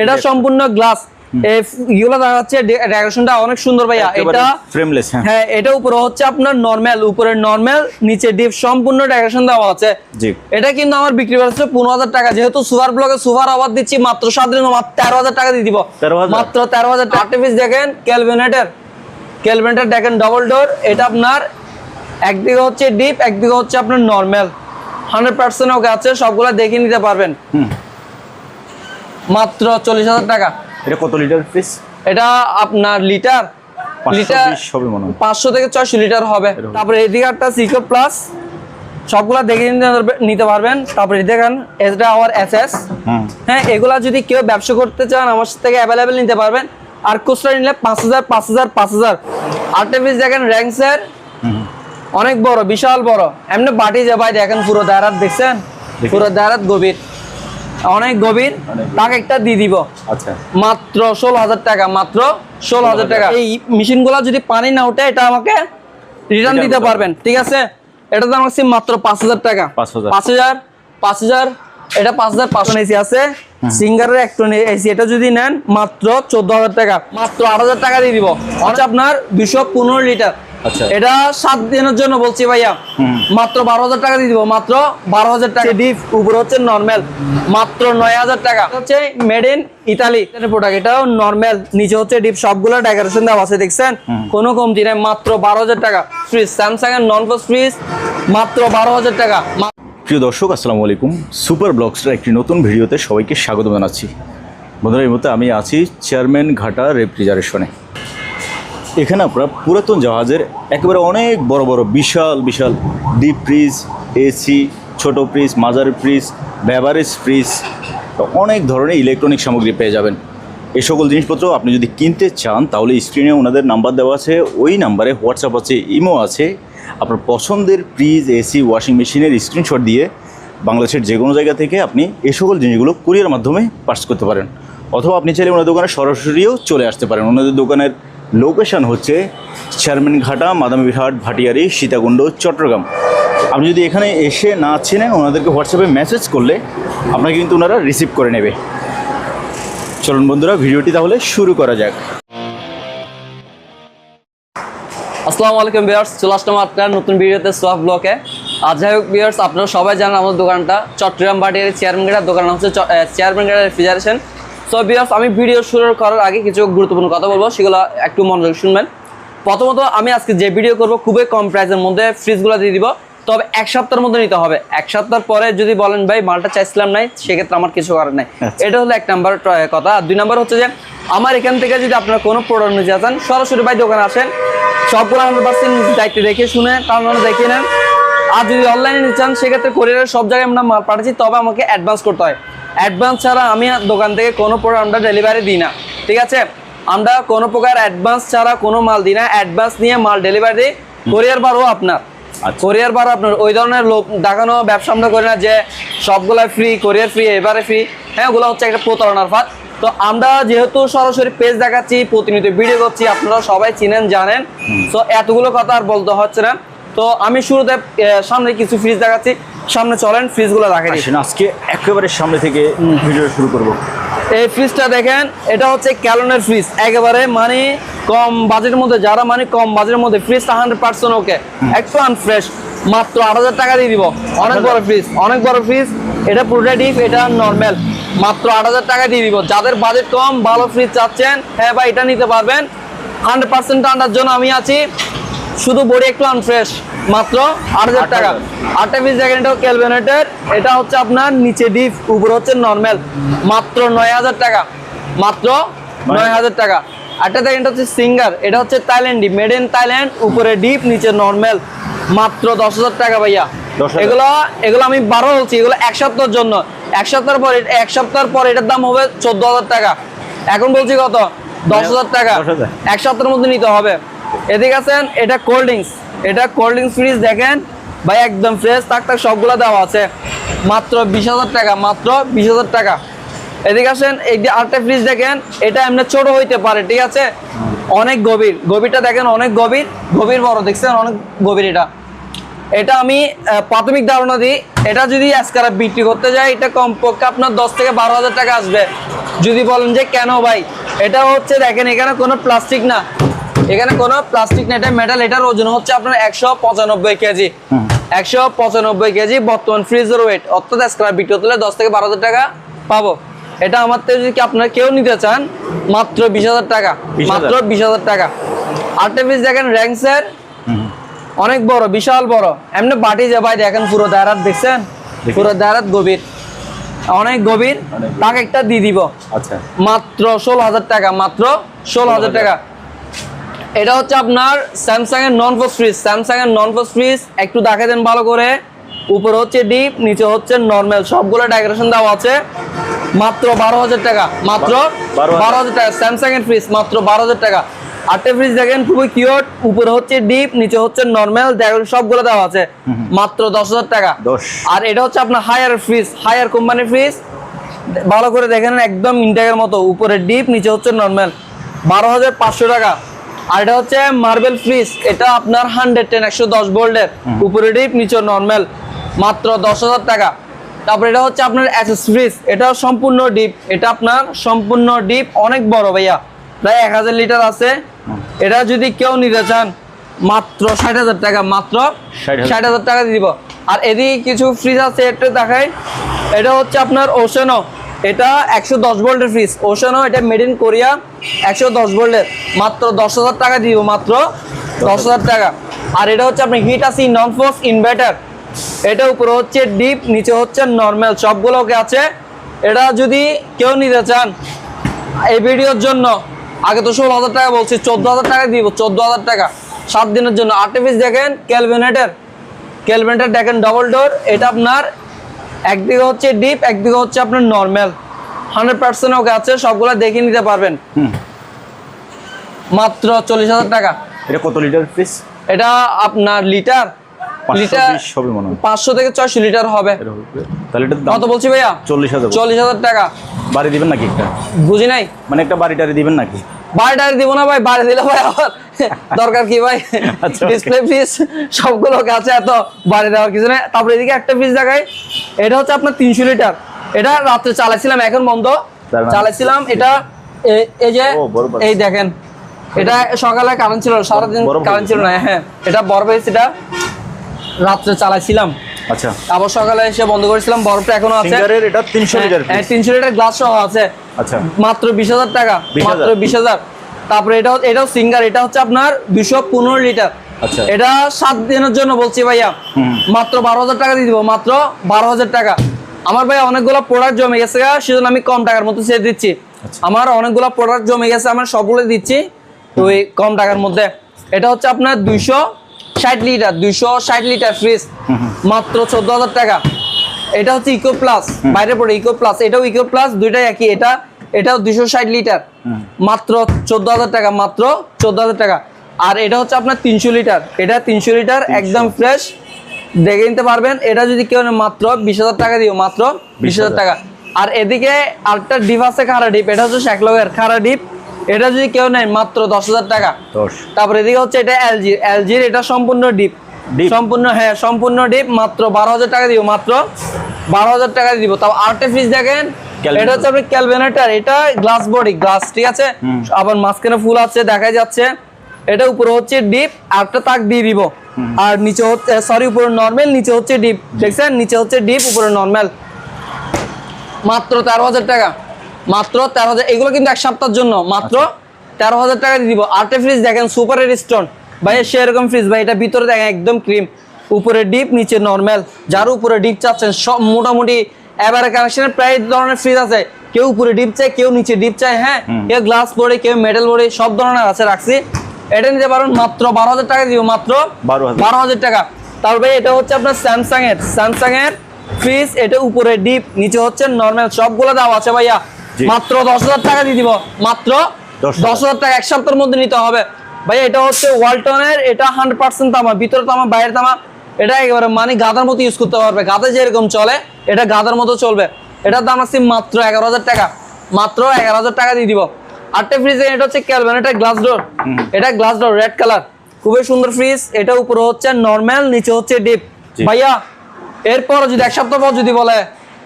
এটা সম্পূর্ণ গ্লাস এগুলো দেখা যাচ্ছে ডেকোরেশনটা অনেক সুন্দর ভাইয়া। এটা ফ্রেমলেস হ্যাঁ। হ্যাঁ এটা উপরে হচ্ছে আপনার নর্মাল উপরে নর্মাল নিচে ডিপ সম্পূর্ণ ডেকোরেশন দেওয়া আছে। জি। এটা কিন্তু আমার বিক্রি টাকা। যেহেতু সুপার ব্লকে সুপার অফার দিচ্ছি মাত্র দিন মাত্র তেরো হাজার টাকা দিয়ে দিব। মাত্র টাকা। পিস দেখেন ক্যালভিনেটার ক্যালভিনেটার দেখেন ডবল ডোর এটা আপনার একদিকে হচ্ছে ডিপ একদিকে হচ্ছে আপনার নর্মাল হান্ড্রেড পার্সেন্ট ওকে আছে সবগুলো দেখে নিতে পারবেন। হুম। মাত্র চল্লিশ হাজার টাকা। এটা কত লিটার পিস এটা আপনার লিটার লিটার 520 হবে পাঁচশো থেকে ছয়শো লিটার হবে। তারপরে এদিকে একটা সিকো প্লাস সবগুলা দেখে নিতে পারবে- নিতে পারবেন। তারপরে দেখেন এটা আওয়ার এস এস হ্যাঁ এগুলা যদি কেউ ব্যবসা করতে চান আমার থেকে অ্যাভেলেবেল নিতে পারবেন। আর খুচরা নিলে পাঁচ হাজার পাঁচ হাজার পাঁচ হাজার। আটটা পিস দেখেন র্যাঙ্কসের হুম। অনেক বড় বিশাল বড়। এমনি বাটি যে ভাই দেখেন পুরো দায়রাত দেখছেন? পুরো দায়রাত গভীর। অনেক গভীর তাকে একটা দিয়ে দিব। আচ্ছা। মাত্র ষোলো হাজার টাকা মাত্র ষোলো হাজার টাকা। এই মেশিনগুলো যদি পানি না ওঠে এটা আমাকে রিটার্ন দিতে পারবেন ঠিক আছে? এটা দাম আছে মাত্র পাঁচ হাজার টাকা। 5,000 পাঁচ হাজার পাঁচ হাজার এটা পাঁচ হাজার পাঁচশো এসি আছে? সিঙ্গারের একটন এসি এটা যদি নেন মাত্র চোদ্দ হাজার টাকা মাত্র আট হাজার টাকা দিয়ে দিব। হচ্ছে আপনার দুশো পনেরো লিটার। আচ্ছা। এটা সাত দিনের জন্য বলছি ভাইয়া। মাত্র বারো হাজার টাকা দিয়ে দিব মাত্র বারো হাজার টাকা ডিপ উপরে হচ্ছে নর্মাল মাত্র নয় হাজার টাকা হচ্ছে মেড ইন ইতালি প্রোডাক্ট এটাও নর্মাল নিচে হচ্ছে ডিপ সবগুলো ডেকোরেশন আছে দেখছেন? কোনো কমতি নাই মাত্র বারো হাজার টাকা। ফ্রিজ স্যামসাং এর নন ফ্রিজ মাত্র বারো হাজার টাকা প্রিয় দর্শক আসসালামু আলাইকুম। সুপার ব্লগসটার একটি নতুন ভিডিওতে সবাইকে স্বাগত জানাচ্ছি। বন্ধুরা এই মুহূর্তে আমি আছি চেয়ারম্যান ঘাটা রেফ্রিজারেশনে এখানে আপনারা পুরাতন জাহাজের একেবারে অনেক বড় বড় বিশাল বিশাল ডিপ ফ্রিজ এসি ছোট ফ্রিজ মাজার ফ্রিজ ব্যাভারেজ ফ্রিজ অনেক ধরনের ইলেকট্রনিক সামগ্রী পেয়ে যাবেন। এ সকল জিনিসপত্র আপনি যদি কিনতে চান, তাহলে স্ক্রিনে ওনাদের নাম্বার দেওয়া আছে, ওই নাম্বারে হোয়াটসঅ্যাপ আছে ইমো আছে। আপনার পছন্দের ফ্রিজ এসি ওয়াশিং মেশিনের স্ক্রিনশট দিয়ে বাংলাদেশের যে কোনো জায়গা থেকে আপনি এ সকল জিনিসগুলো কুরিয়ার মাধ্যমে পার্স করতে পারেন। অথবা আপনি চাইলে ওনাদের দোকানে সরাসরিও চলে আসতে পারেন। ওনাদের দোকানের লোকেশন হচ্ছে চেয়ারম্যান ঘাটা মাদামবিরহাট ভাটিয়ারি সীতাকুণ্ড চট্টগ্রাম। আপনি যদি এখানে এসে না চেনেন ওনাদেরকে হোয়াটসঅ্যাপে মেসেজ করলে আপনাকে কিন্তু ওনারা রিসিভ করে নেবে। চলুন বন্ধুরা ভিডিওটি তাহলে শুরু করা যাক। আসসালামু আলাইকুম বিয়ার্স চলে আসলাম আপনার নতুন ভিডিওতে সোয়াফ ব্লকে। আর যাই হোক বিয়ার্স আপনারা সবাই জানেন আমাদের দোকানটা চট্টগ্রাম বাটিয়ারি চেয়ারম্যান গেটার দোকান হচ্ছে চ- আহ, চেয়ারম্যান গেটার রেফ্রিজারেশন সো বিয়ার্স আমি ভিডিও শুরু করার আগে কিছু গুরুত্বপূর্ণ কথা বলব সেগুলো একটু মনোযোগ শুনবেন। প্রথমত আমি আজকে যে ভিডিও করব খুবই কম প্রাইসের মধ্যে ফ্রিজগুলো দিয়ে দিব। তবে এক সপ্তাহের মধ্যে নিতে হবে। এক সপ্তাহ পরে যদি বলেন ভাই মালটা চাইছিলাম নাই সেক্ষেত্রে আমার কিছু করার নাই। আচ্ছা। এটা হলো এক নাম্বার কথা। আর দুই নাম্বার হচ্ছে যে আমার এখান থেকে যদি আপনার কোনো প্রোডাক্ট নিতে চান সরাসরি ভাই দোকানে আসেন। সবগুলো হান্ড্রেড পার্সেন্ট দায়িত্ব দেখে শুনে কারণ দেখে নেন। আর যদি অনলাইনে নিতে চান সেক্ষেত্রে কোরিয়ারের সব জায়গায় আমরা মাল পাঠাচ্ছি তবে আমাকে অ্যাডভান্স করতে হয়। অ্যাডভান্স ছাড়া আমি দোকান থেকে কোনো প্রোডাক্ট আমরা ডেলিভারি দিই না ঠিক আছে? আমরা কোনো প্রকার অ্যাডভান্স ছাড়া কোনো মাল দিই না অ্যাডভান্স নিয়ে মাল ডেলিভারি দিই। কোরিয়ার বারও আপনার। আচ্ছা। কোরিয়ার বার আপনার। ওই ধরনের লোক দেখানো ব্যবসা আমরা করি না যে সবগুলা ফ্রি কোরিয়ার ফ্রি এবারে ফ্রি হ্যাঁ ওগুলো হচ্ছে একটা প্রতারণার ফাঁদ। তো আমরা যেহেতু সরাসরি পেজ দেখাচ্ছি প্রতিনিয়ত ভিডিও করছি আপনারা সবাই চিনেন জানেন। তো এতগুলো কথা আর বলতে হচ্ছে না। তো আমি শুরুতে সামনে কিছু ফ্রিজ দেখাচ্ছি। সামনে চলেন ফ্রিজগুলো দেখাই দিই। আসেন আজকে একেবারে সামনে থেকে ভিডিও শুরু করব। এই ফ্রিজটা দেখেন এটা হচ্ছে ক্যালনের ফ্রিজ। একেবারে মানে কম বাজেটের মধ্যে যারা মানে কম বাজেটের মধ্যে ফ্রিজটা হান্ড্রেড পার্সেন্ট ওকে একটু আনফ্রেশ মাত্র আট হাজার টাকা দিয়ে দিব। অনেক বড় ফ্রিজ অনেক বড় ফ্রিজ। এটা ডিপ এটা নর্মাল মাত্র আট হাজার টাকা দিয়ে দিব। যাদের বাজেট কম ভালো ফ্রিজ চাচ্ছেন হ্যাঁ ভাই এটা নিতে পারবেন। হান্ড্রেড পার্সেন্ট ঠান্ডার জন্য আমি আছি। শুধু বডি একটু আনফ্রেশ মাত্র আট হাজার টাকা। আটটা পিস দেখেন এটা ক্যালভেনেটের এটা হচ্ছে আপনার নিচে ডিপ উপরে হচ্ছে নর্মাল মাত্র নয় হাজার টাকা মাত্র নয় হাজার। টাকা। আটটা দেখেন এটা হচ্ছে সিঙ্গার এটা হচ্ছে থাইল্যান্ডি মেড ইন থাইল্যান্ড উপরে ডিপ নিচে নর্মাল মাত্র দশ হাজার টাকা ভাইয়া। এগুলো এগুলো আমি বারো বলছি এগুলো এক সপ্তাহের জন্য। এক সপ্তাহের পর এক সপ্তাহের পর এটার দাম হবে চোদ্দ হাজার টাকা। এখন বলছি কত? দশ হাজার টাকা। এক সপ্তাহের মধ্যে নিতে হবে। এদিকে আছেন, এটা কোল্ড ড্রিঙ্কস এটা কোল্ড ড্রিঙ্কস ফ্রিজ দেখেন, ভাই একদম ফ্রেশ তাক তাক সবগুলো দেওয়া আছে। মাত্র বিশ হাজার টাকা, মাত্র বিশ হাজার টাকা। এদিকে আসেন, এই যে আরেকটা ফ্রিজ দেখেন, এটা এমনি ছোট হইতে পারে, ঠিক আছে? অনেক গভীর, গভীরটা দেখেন অনেক গভীর গভীর বড়, দেখছেন অনেক গভীর এটা। এটা আমি প্রাথমিক ধারণা দিই, এটা যদি আজকাল বিক্রি করতে যাই, এটা কমপক্ষে আপনার দশ থেকে বারো হাজার টাকা আসবে। যদি বলেন যে কেন ভাই, এটা হচ্ছে দেখেন, এখানে কোনো প্লাস্টিক না। এখানে কোনো প্লাস্টিক না এটা মেটাল এটার ওজন হচ্ছে আপনার একশো পঁচানব্বই কেজি একশো পঁচানব্বই কেজি বর্তমান ফ্রিজের ওয়েট অর্থাৎ স্ক্রাব বিক্রি হলে দশ থেকে বারো হাজার টাকা পাবো। এটা আমার থেকে যদি আপনার কেউ নিতে চান মাত্র বিশ হাজার টাকা। মাত্র বিশ হাজার টাকা। আটটা পিস দেখেন র্যাঙ্কসের অনেক বড় বিশাল বড়। এমনি বাটি যে ভাই দেখেন পুরো দায়রাত দেখছেন? পুরো দায়রাত গভীর। অনেক গভীর। তাকে একটা দিয়ে দিব। আচ্ছা। মাত্র ষোলো হাজার টাকা মাত্র ষোলো হাজার টাকা। এটা হচ্ছে আপনার স্যামসাং এর নন ফোস ফ্রিজ স্যামসাং এর নন ফোস ফ্রিজ একটু দেখে দেন ভালো করে। উপরে হচ্ছে ডিপ নিচে হচ্ছে নর্মাল সবগুলো ডেকোরেশন দেওয়া আছে। মাত্র বারো হাজার টাকা। মাত্র 12,000 বারো হাজার টাকা। স্যামসাং এর ফ্রিজ মাত্র বারো হাজার টাকা। আটটা ফ্রিজ দেখেন খুবই কিউট উপরে হচ্ছে ডিপ নিচে হচ্ছে নর্মাল ডেকোরেশন সবগুলো দেওয়া আছে। মাত্র দশ হাজার টাকা। আর এটা হচ্ছে আপনার হায়ার ফ্রিজ হায়ার কোম্পানির ফ্রিজ ভালো করে দেখেন একদম ইনটেকের মতো। উপরে ডিপ নিচে হচ্ছে নর্মাল বারো হাজার পাঁচশো টাকা। আর এটা হচ্ছে মার্বেল ফ্রিজ এটা আপনার হান্ড্রেড টেন একশো দশ ভোল্টের উপরে ডিপ নিচে নর্মাল মাত্র দশ হাজার টাকা। তারপরে এটা হচ্ছে আপনার অ্যাসেস ফ্রিজ এটা সম্পূর্ণ ডিপ এটা আপনার সম্পূর্ণ ডিপ অনেক বড় ভাইয়া প্রায় এক হাজার লিটার আছে। এটা যদি কেউ নিতে চান মাত্র ষাট হাজার টাকা মাত্র 60,000 ষাট হাজার টাকা দিব। আর এদিকে কিছু ফ্রিজ আছে একটু দেখাই। এটা হচ্ছে আপনার ওশানো এটা একশো দশ ভোল্টের ফ্রিজ ওশানো এটা মেড ইন কোরিয়া একশো দশ ভোল্টের। মাত্র দশ হাজার টাকা দিব, মাত্র দশ হাজার টাকা। আর এটা হচ্ছে আপনার হিট আসি নন ফোর্স ইনভার্টার এটা উপরে হচ্ছে ডিপ নিচে হচ্ছে নর্মাল সবগুলোকে আছে। এটা যদি কেউ নিতে চান, এই ভিডিওর জন্য আগে তো ষোলো হাজার টাকা বলছি, চোদ্দ হাজার টাকা দিব, চোদ্দ হাজার টাকা। সাত দিনের জন্য। আটটা পিস দেখেন ক্যালভেনেটের ক্যালভেনেটের দেখেন ডবল ডোর এটা আপনার একদিকে হচ্ছে ডিপ একদিকে হচ্ছে আপনার নর্মাল হান্ড্রেড পার্সেন্ট ওকে আছে সবগুলো দেখে নিতে পারবেন। মাত্র চল্লিশ হাজার টাকা। এটা কত লিটার পিস এটা আপনার লিটার লিটার মনে হয়। পাঁচশো থেকে ছয়শো লিটার হবে। তাহলে কত বলছি ভাইয়া? চল্লিশ হাজার চল্লিশ হাজার টাকা। বাড়ি দিবেন নাকি একটা? বুঝি নাই? মানে একটা বাড়ি টাড়ি দিবেন নাকি? বাড়ি টাড়ি দিব না ভাই বাড়ি দিলে ভাই আবার দরকার কি ভাই? আচ্ছা, ডিসপ্লে পিস সবগুলো কাছে এত বাড়ি দেওয়ার কিছু নেই। তারপরে এদিকে একটা পিস দেখাই। এটা হচ্ছে আপনার তিনশো লিটার এটা রাত্রে চালাইছিলাম এখন বন্ধ। চালাইছিলাম এটা এই যে। এই দেখেন। এটা সকালে কারেন্ট ছিল সারাদিন কারেন্ট ছিল না হ্যাঁ। এটা বরফ হয়েছে এটা রাত্রে চালাইছিলাম। আচ্ছা। আবার সকালে এসে বন্ধ করেছিলাম বরফটা এখনও আছে। এটা লিটার হ্যাঁ piece। তিনশো লিটার গ্লাস সহ আছে। আচ্ছা। মাত্র বিশ হাজার টাকা মাত্র বিশ হাজার। তারপরে এটা এটাও সিঙ্গার এটা হচ্ছে আপনার দুশো পনেরো লিটার আচ্ছা। এটা সাত দিনের জন্য বলছি ভাইয়া। মাত্র বারো হাজার টাকা দিয়ে দিব মাত্র বারো হাজার টাকা। আমার ভাই অনেকগুলো প্রোডাক্ট জমে গেছে সেজন্য আমি কম টাকার মতো ছেড়ে দিচ্ছি। আচ্ছা। আমার অনেকগুলো প্রোডাক্ট জমে গেছে আমার সবগুলো দিচ্ছি ওই কম টাকার মধ্যে। এটা হচ্ছে আপনার দুইশো ষাট লিটার দুইশো ষাট লিটার ফ্রিজ মাত্র চোদ্দ হাজার টাকা। এটা হচ্ছে ইকো প্লাস বাইরে পড়ে ইকো প্লাস এটাও ইকো প্লাস দুইটাই একই। এটা এটাও দুশো ষাট লিটার। মাত্র চোদ্দ হাজার টাকা মাত্র চোদ্দ হাজার টাকা। আর এটা হচ্ছে আপনার তিনশো লিটার। এটা তিনশো লিটার একদম ফ্রেশ দেখে নিতে পারবেন। এটা যদি কেউ মাত্র বিশ হাজার টাকা দিও মাত্র বিশ হাজার টাকা। আর এদিকে আরেকটা ডিপ আছে খারা ডিপ। এটা হচ্ছে শ্যাকলগের খারা ডিপ। এটা যদি কেউ নেয় মাত্র দশ হাজার টাকা। তারপরে এদিকে হচ্ছে এটা এলজি। এলজির এটা সম্পূর্ণ ডিপ? সম্পূর্ণ হ্যাঁ সম্পূর্ণ ডিপ। মাত্র বারো হাজার টাকা দিব মাত্র বারো হাজার টাকা দিব। তাও আরেকটা ফ্রিজ দেখেন। এটা হচ্ছে আপনার ক্যালভেনেটার এটা গ্লাস বডি গ্লাস ঠিক আছে? আবার মাঝখানে ফুল আছে দেখা যাচ্ছে। এটা উপরে হচ্ছে ডিপ তাক দিয়ে দিব। আর নিচে হচ্ছে সরি উপরে নর্মাল নিচে হচ্ছে ডিপ দেখছেন? নিচে হচ্ছে ডিপ উপরে নর্মাল মাত্র তেরো হাজার টাকা। মাত্র তেরো হাজার এগুলো কিন্তু এক সপ্তাহের জন্য। মাত্র তেরো হাজার টাকা দিয়ে দিব। আর্টে ফ্রিজ দেখেন সুপার স্টোন ভাই সেরকম ফ্রিজ ভাই এটা ভিতরে দেখেন একদম ক্রিম উপরে ডিপ নিচে নর্মাল যার উপরে ডিপ চাচ্ছেন সব মোটামুটি এবারে কানেকশনের প্রায় ধরনের ফ্রিজ আছে। কেউ উপরে ডিপ চায় কেউ নিচে ডিপ চায় হ্যাঁ? কেউ গ্লাস বডি কেউ মেটাল বডি সব ধরনের আছে রাখছি। এটা নিতে পারেন মাত্র বারো হাজার টাকা দিব মাত্র 12,000 বারো হাজার টাকা। তারপরে এটা হচ্ছে আপনার স্যামসাং এর। স্যামসাং এর ফ্রিজ এটা উপরে ডিপ নিচে হচ্ছে নর্মাল সবগুলো দাম আছে ভাইয়া। মাত্র দশ হাজার টাকা দিয়ে দিব। মাত্র দশ হাজার টাকা এক সপ্তাহের মধ্যে নিতে হবে। ভাই এটা হচ্ছে ওয়ালটনের এটা হান্ড্রেড পার্সেন্ট তামা ভিতরে তামা বাইরে তামা। এটা একেবারে মানে গাদার মতো ইউজ করতে পারবে। গাদা যেরকম চলে এটা গাদার মতো চলবে। এটার দাম আছে মাত্র এগারো হাজার টাকা। মাত্র এগারো হাজার টাকা দিয়ে দিব। আটটা ফ্রিজে এটা হচ্ছে ক্যালভেন এটা গ্লাস ডোর এটা গ্লাস ডোর রেড কালার খুবই সুন্দর ফ্রিজ এটা উপরে হচ্ছে নর্মাল নিচে হচ্ছে ডিপ ভাইয়া এরপর যদি এক সপ্তাহ পর যদি বলে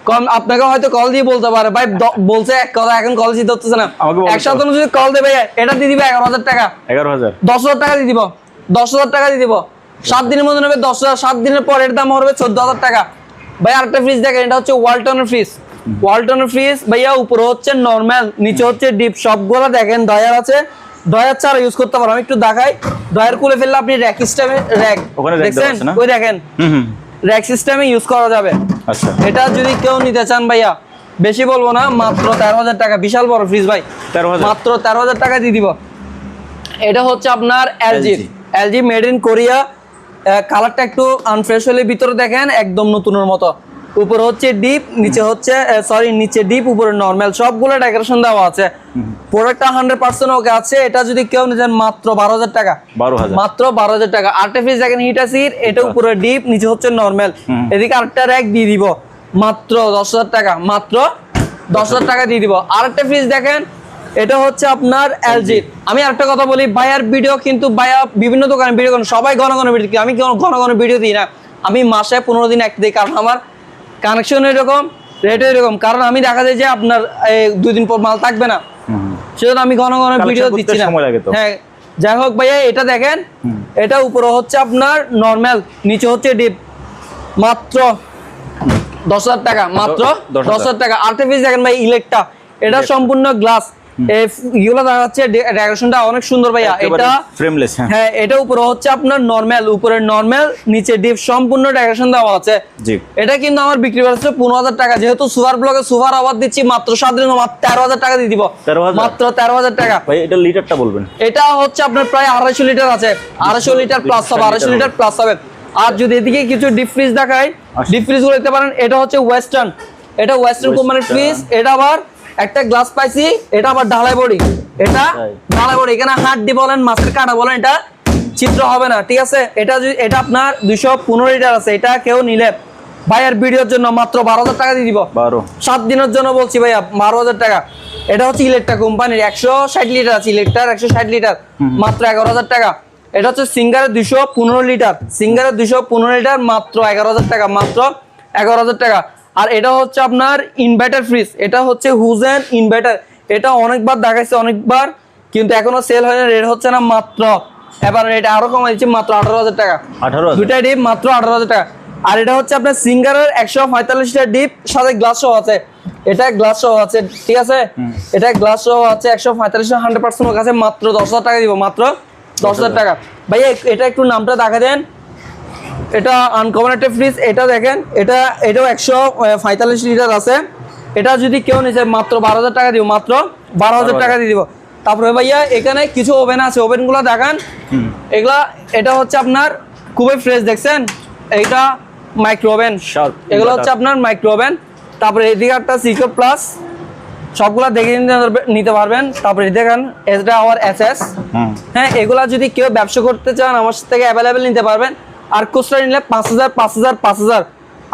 কম আপনাকে হয়তো কল দিয়ে বলতে পারে। ভাই বলছে এক কথা এখন কল দিতে হচ্ছে না। এক সপ্তাহ যদি কল দেবে এটা দিয়ে দিবে এগারো হাজার টাকা। এগারো হাজার। দশ হাজার টাকা দিয়ে দিব। দশ হাজার টাকা দিয়ে দিব। সাত দিনের মধ্যে নেবে দশ হাজার সাত দিনের পর এর দাম হবে চোদ্দ হাজার টাকা। ভাই আরেকটা ফ্রিজ দেখেন এটা হচ্ছে ওয়ালটনের ফ্রিজ ওয়ালটনের ফ্রিজ ভাইয়া উপরে হচ্ছে নর্মাল নিচে হচ্ছে ডিপ সবগুলো দেখেন দয়ার আছে। দয়ার ছাড়া ইউজ করতে পারো আমি একটু দেখাই। দয়ার খুলে ফেললে আপনি র্যাক সিস্টেমে র্যাক দেখছেন? ওই দেখেন। র্যাক সিস্টেমে ইউজ করা যাবে। আচ্ছা। এটা যদি কেউ নিতে চান ভাইয়া বেশি বলব না মাত্র তেরো হাজার টাকা। বিশাল বড় ফ্রিজ ভাই। মাত্র তেরো হাজার টাকা দিয়ে দিব। এটা হচ্ছে আপনার LG LG made in Korea কালারটা একটু আনফ্রেশ হলে ভিতরে দেখেন একদম নতুনের মতো। উপরে হচ্ছে ডিপ নিচে হচ্ছে সরি নিচে ডিপ উপরে নর্মাল সবগুলো ডেকোরেশন দেওয়া আছে। প্রোডাক্টটা হান্ড্রেড পার্সেন্ট ওকে আছে। এটা যদি কেউ নিতেন মাত্র বারো হাজার টাকা। মাত্র বারো হাজার টাকা। আরেকটা ফ্রিজ দেখেন হিট আসির এটা উপরে ডিপ নিচে হচ্ছে নর্মাল এদিকে আরেকটা র্যাক দিয়ে দিব। মাত্র দশ হাজার টাকা। মাত্র দশ হাজার টাকা দিয়ে দিব। আরেকটা ফ্রিজ দেখেন এটা হচ্ছে আপনার এলজি আমি আরেকটা কথা বলি ভাইয়ার ভিডিও কিন্তু ভাইয়া বিভিন্ন দোকানে ভিডিও করেন সবাই ঘন ঘন ভিডিও আমি ঘন ঘন ভিডিও দিই না। আমি মাসে পনেরো দিন একটা দিই কারণ আমার কানেকশন এরকম রেট এরকম। কারণ আমি দেখা যায় যে আপনার এই, দুই দিন পর মাল থাকবে না। সেজন্য আমি ঘন ঘন ভিডিও দিচ্ছি না। হ্যাঁ যাই হোক ভাইয়া এটা দেখেন এটা উপরে হচ্ছে আপনার নর্মাল নিচে হচ্ছে ডিপ মাত্র দশ হাজার টাকা মাত্র দশ হাজার। টাকা। আর্টিফিস দেখেন ভাই ইলেকট্রা এটা সম্পূর্ণ গ্লাস ইগুলো দেখা যাচ্ছে ডেকোরেশনটা অনেক সুন্দর ভাইয়া। এটা ফ্রেমলেস হ্যাঁ। হ্যাঁ এটা উপরে হচ্ছে আপনার নর্মাল উপরে নর্মাল নিচে ডিপ সম্পূর্ণ ডেকোরেশন দেওয়া আছে। জি। এটা কিন্তু আমার বিক্রি হচ্ছে পনেরো হাজার টাকা। যেহেতু সুপার ব্লকে সুপার আবার দিচ্ছি মাত্র সাত দিন মাত্র তেরো হাজার টাকা দিয়ে দিব। মাত্র তেরো হাজার টাকা। ভাই এটা লিটারটা বলবেন। এটা হচ্ছে আপনার প্রায় আড়াইশো লিটার আছে। আড়াইশো লিটার প্লাস হবে আড়াইশো লিটার প্লাস হবে। আর যদি এদিকে কিছু ডিপ ফ্রিজ দেখাই। ডিপ ফ্রিজগুলো দেখতে পারেন এটা হচ্ছে ওয়েস্টার্ন এটা ওয়েস্টার্ন কোম্পানির। ফ্রিজ এটা আবার একটা গ্লাস পাইছি এটা আবার ঢালাই বডি। এটা। ঢালাই বডি। এখানে হাড্ডি বলেন মাছের কাটা বলেন এটা চিত্র হবে না ঠিক আছে? এটা এটা আপনার দুইশো পনেরো লিটার আছে এটা কেউ নিলে ভাইয়ের ভিডিওর জন্য মাত্র বারো হাজার টাকা দিয়ে দিব। বারো। সাত দিনের জন্য বলছি ভাইয়া বারো হাজার টাকা। এটা হচ্ছে ইলেকট্রা কোম্পানির একশো ষাট লিটার আছে ইলেকট্রার একশো ষাট লিটার মাত্র এগারো হাজার টাকা। এটা হচ্ছে সিঙ্গারের দুশো পনেরো লিটার সিঙ্গারের দুশো পনেরো লিটার মাত্র এগারো হাজার টাকা মাত্র এগারো হাজার টাকা। আর এটা হচ্ছে আপনার ইনভার্টার ফ্রিজ এটা হচ্ছে হুজেন ইনভার্টার এটা অনেকবার দেখাইছে অনেকবার কিন্তু এখনও সেল হয় না রেট হচ্ছে না মাত্র এবার এটা আরও কমাই দিচ্ছি মাত্র আঠারো হাজার টাকা। আঠারো দুইটা ডিপ মাত্র আঠারো হাজার টাকা। আর এটা হচ্ছে আপনার সিঙ্গারের একশো পঁয়তাল্লিশটা ডিপ সাথে গ্লাস সহ আছে। এটা গ্লাস সহ আছে ঠিক আছে? এটা গ্লাস সহ আছে একশো পঁয়তাল্লিশ হান্ড্রেড পার্সেন্ট কাছে মাত্র দশ হাজার টাকা দিব মাত্র দশ হাজার টাকা। ভাই এটা একটু নামটা দেখা দেন। এটা আনকমন একটা ফ্রিজ এটা দেখেন এটা এটাও একশো পঁয়তাল্লিশ লিটার আছে। এটা যদি কেউ নিচে মাত্র বারো হাজার টাকা দিব মাত্র বারো হাজার টাকা দিয়ে দিব। তারপরে ভাইয়া এখানে কিছু ওভেন আছে ওভেনগুলো দেখান। এগুলা এটা হচ্ছে আপনার খুবই ফ্রেশ দেখছেন? এইটা মাইক্রো ওভেন এগুলো হচ্ছে আপনার মাইক্রো ওভেন তারপরে এদিকে একটা সিকো প্লাস সবগুলা দেখে নিতে পারবে- নিতে পারবেন। তারপরে দেখেন এটা আমার এস এস হ্যাঁ এগুলা যদি কেউ ব্যবসা করতে চান আমার থেকে অ্যাভেলেবেল নিতে পারবেন। আর খুচরা নিলে পাঁচ হাজার পাঁচ হাজার পাঁচ হাজার।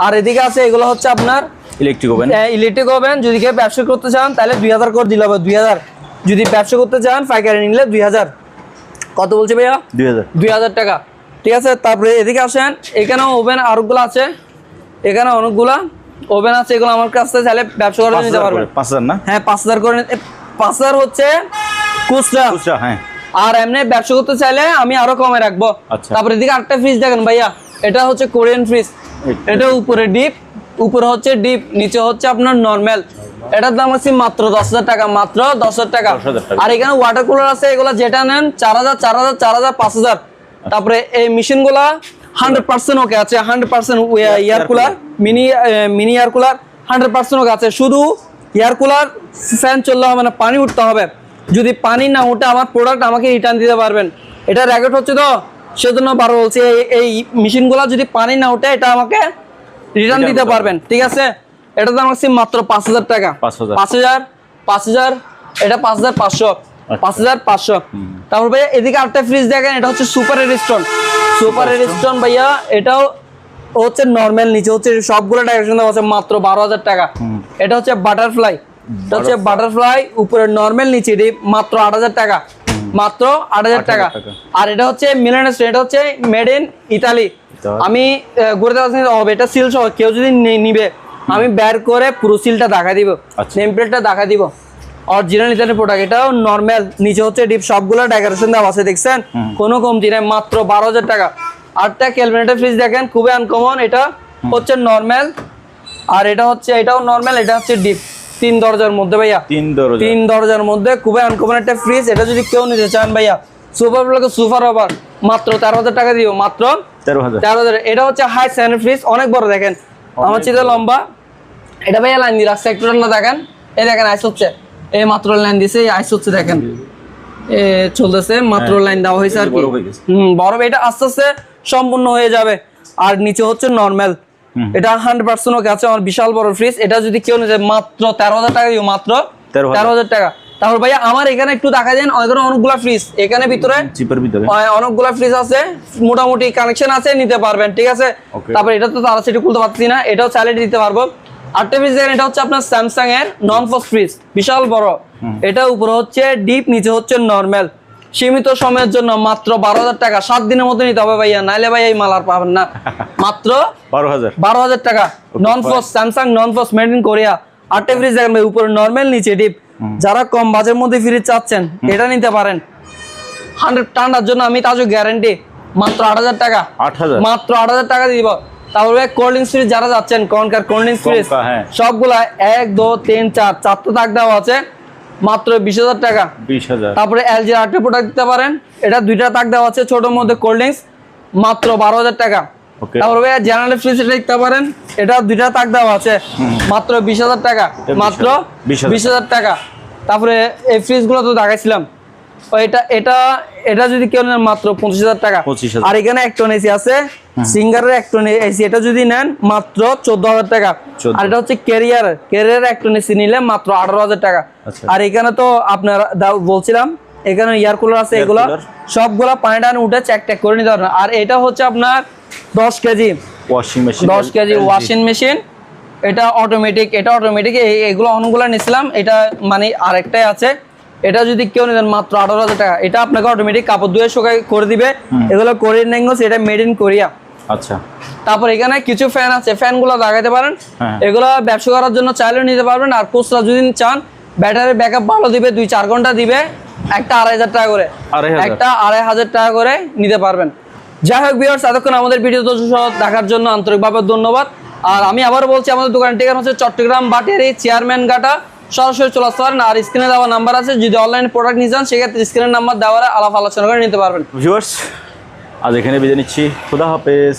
আর এদিকে আছে এগুলো হচ্ছে আপনার ইলেকট্রিক ওভেন হ্যাঁ ইলেকট্রিক ওভেন যদি কেউ ব্যবসা করতে চান তাহলে দুই হাজার করে দিলে হবে দুই হাজার। যদি ব্যবসা করতে চান পাইকারি নিলে দুই হাজার। কত বলছে ভাইয়া? দুই হাজার। দুই হাজার টাকা। ঠিক আছে তারপরে এদিকে আসেন এখানেও ওভেন আরোগুলো আছে। এখানে অনেকগুলা ওভেন আছে এগুলো আমার কাছ থেকে চাইলে ব্যবসা করে নিতে পারবেন। পাঁচ হাজার না? হ্যাঁ পাঁচ হাজার করে পাঁচ হাজার হচ্ছে খুচরা। খুচরা হ্যাঁ। আর এমনি ব্যবসা করতে চাইলে আমি আরও কমে রাখব। আচ্ছা। তারপরে এদিকে আরেকটা ফ্রিজ দেখেন ভাইয়া এটা হচ্ছে কোরিয়ান ফ্রিজ এটা উপরে ডিপ উপরে হচ্ছে ডিপ নিচে হচ্ছে আপনার নর্মাল এটার দাম আছে মাত্র দশ হাজার টাকা মাত্র দশ হাজার টাকা। আর এখানে ওয়াটার কুলার আছে এগুলো যেটা নেন চার হাজার চার হাজার চার হাজার পাঁচ হাজার। তারপরে এই মেশিনগুলা হান্ড্রেড পার্সেন্ট ওকে আছে hundred percent air cooler mini mini air cooler hundred percent okay আছে। শুধু এয়ার কুলার ফ্যান চললে হবে না পানি উঠতে হবে। যদি পানি না উঠে আমার প্রোডাক্ট আমাকে রিটার্ন দিতে পারবেন। এটা র্যাকেট হচ্ছে তো সেজন্য বারো বলছি এই- মেশিনগুলো যদি পানি না উঠে এটা আমাকে রিটার্ন দিতে পারবেন। ঠিক আছে? এটা দাম হচ্ছে মাত্র পাঁচ হাজার টাকা। পাঁচ হাজার। পাঁচ হাজার এটা পাঁচ হাজার পাঁচশো পাঁচ হাজার পাঁচশো। তারপর ভাইয়া এদিকে আরেকটা ফ্রিজ দেখেন এটা হচ্ছে সুপার এরিস্টন সুপার এরিস্টন ভাইয়া এটাও হচ্ছে নর্মাল নিচে হচ্ছে সবগুলো ডাইরেকশন দেওয়া আছে মাত্র বারো হাজার টাকা। এটা হচ্ছে বাটারফ্লাই হচ্ছে বাটারফ্লাই উপরে নর্মাল নিচে ডিপ মাত্র আট হাজার টাকা। মাত্র আট হাজার টাকা। আর এটা হচ্ছে মিলানের এটা হচ্ছে মেড ইন ইতালি। আমি ঘুরে হবে এটা সিল সহ কেউ যদি নিবে আমি বের করে পুরো সিলটা দেখা দিব। নেম প্লেটটা দেখা দিব। অরিজিনাল ইতালি প্রোডাক্ট এটাও নর্মাল নিচে হচ্ছে ডিপ সবগুলো ডেকোরেশন দেওয়া আছে দেখছেন? কোনো কমতি নেই মাত্র বারো হাজার টাকা। আটটা ক্যালকুলেটার ফ্রিজ দেখেন খুবই আনকমন এটা হচ্ছে নর্মাল আর এটা হচ্ছে এটাও নর্মাল এটা হচ্ছে ডিপ তিন দরজার মধ্যে ভাইয়া। তিন দরজা। তিন দরজার মধ্যে খুবই আনকমন একটা ফ্রিজ এটা যদি কেউ নিতে চান ভাইয়া সুপার ব্লকে সুপার ওভার মাত্র তেরো হাজার টাকা দিব মাত্র তেরো হাজার। তেরো হাজার। এটা হচ্ছে হাই স্যান্ড ফ্রিজ অনেক বড় দেখেন। আমার চিতে লম্বা। এটা ভাইয়া লাইন দিয়ে রাখছে একটু না দেখেন। এই দেখেন আইস হচ্ছে। এই মাত্র লাইন দিছে এই আইস হচ্ছে দেখেন। এ চলতেছে মাত্র লাইন দেওয়া হয়েছে আর কি। বড় হয়ে হুম বরফ এটা আস্তে আস্তে সম্পূর্ণ হয়ে যাবে। আর নিচে হচ্ছে নর্মাল এটা হান্ড্রেড পার্সেন্ট ওকে আছে আমার বিশাল বড় ফ্রিজ এটা যদি কেউ নিতে মাত্র তেরো হাজার টাকা মাত্র তেরো হাজার। টাকা। তারপর ভাইয়া আমার এখানে একটু দেখা দেন এখানে অনেকগুলা ফ্রিজ এখানে ভিতরে অনেকগুলা ফ্রিজ আছে মোটামুটি কানেকশন আছে নিতে পারবেন ঠিক আছে. তারপর এটা তো তারা সেটা খুলতে পারছি না এটাও চালিয়ে দিতে পারব। আরেকটা ফ্রিজ দেখেন এটা হচ্ছে আপনার স্যামসাং এর নন ফস ফ্রিজ বিশাল বড়। এটা উপরে হচ্ছে ডিপ নিচে হচ্ছে নর্মাল সীমিত সময়ের জন্য মাত্র বারো হাজার টাকা। সাত দিনের মধ্যে নিতে হবে ভাইয়া নাইলে ভাই এই মাল আর পাবেন না। মাত্র বারো হাজার। বারো হাজার টাকা। Non frost Samsung non frost made in Korea আটটা ফ্রিজ দেখেন ভাই উপরে নর্মাল নিচে ডিপ যারা কম বাজের মধ্যে ফ্রিজ চাচ্ছেন এটা নিতে পারেন। হান্ড্রেড টান্ডার জন্য আমি তাজু গ্যারান্টি মাত্র আট হাজার টাকা। আট হাজার। মাত্র আট হাজার টাকা দিব। তারপরে কোল্ড ড্রিঙ্কস ফ্রিজ যারা যাচ্ছেন কনকার কোল্ড ড্রিঙ্কস ফ্রিজ। সবগুলা এক দু তিন চার চারটে তাক দেওয়া আছে। মাত্র বিশ হাজার টাকা। বিশ হাজার। তারপরে এলজি আটটা প্রোডাক্ট দিতে পারেন। এটা দুইটা তাক দেওয়া আছে ছোট মধ্যে কোল্ড ড্রিঙ্কস মাত্র বারো হাজার টাকা. তারপরে জেনারেল ফ্রিজ এটা দেখতে পারেন। এটা দুইটা তাক দেওয়া আছে মাত্র বিশ হাজার টাকা। মাত্র বিশ হাজার। টাকা। তারপরে এই ফ্রিজগুলো তো দেখাইছিলাম। এটা এটা এটা যদি কেউ নেন মাত্র পঁচিশ হাজার টাকা। আর এখানে এক টন এসি আছে সিঙ্গারের এক টন এসি। এটা যদি নেন মাত্র চোদ্দ হাজার টাকা। আর এটা হচ্ছে ক্যারিয়ার ক্যারিয়ার এক টন এসি নিলে মাত্র আঠারো হাজার টাকা। আচ্ছা। আর এখানে তো আপনার বলছিলাম এখানে এয়ার কুলার আছে এগুলো। সবগুলা পানি টানি উঠে চেক টেক করে নিতে পারবেন। আর এটা হচ্ছে আপনার দশ KG. Washing machine KG KG washing machine এটা অটোমেটিক এটা অটোমেটিক এগুলো অনেকগুলো নিছিলাম এটা মানে আরেকটাই আছে। এটা যদি কেউ নেন মাত্র আঠারো হাজার টাকা এটা আপনাকে অটোমেটিক কাপড় ধুয়ে শুকাই করে দিবে। এগুলো কোরিয়ান ল্যাঙ্গুয়েজ এটা মেড ইন কোরিয়া আচ্ছা। তারপর এখানে কিছু ফ্যান আছে ফ্যানগুলো লাগাইতে পারেন। হ্যাঁ। এগুলো ব্যবসা করার জন্য চাইলেও নিতে পারবেন আর খুচরা যদি চান ব্যাটারি ব্যাকআপ ভালো দিবে দুই চার ঘণ্টা দিবে একটা আড়াই হাজার টাকা করে। একটা আড়াই হাজার টাকা করে নিতে পারবেন। যাই হোক বিয়ার্স এতক্ষণ আমাদের ভিডিও সহ দেখার জন্য আন্তরিকভাবে ধন্যবাদ। আর আমি আবার বলছি আমাদের দোকানের ঠিকানা হচ্ছে চট্টগ্রাম বাটেরি চেয়ারম্যান ঘাটা। সরাসরি চলে আসতে পারেন আর স্ক্রিনে দেওয়া নাম্বার আছে, যদি অনলাইন প্রোডাক্ট নিয়ে যান সেক্ষেত্রে স্ক্রিনের নাম্বার দেওয়ার আলাপ আলোচনা করে নিতে পারবেন। আজ এখানে বেজে নিচ্ছি। খুদা হাফেজ।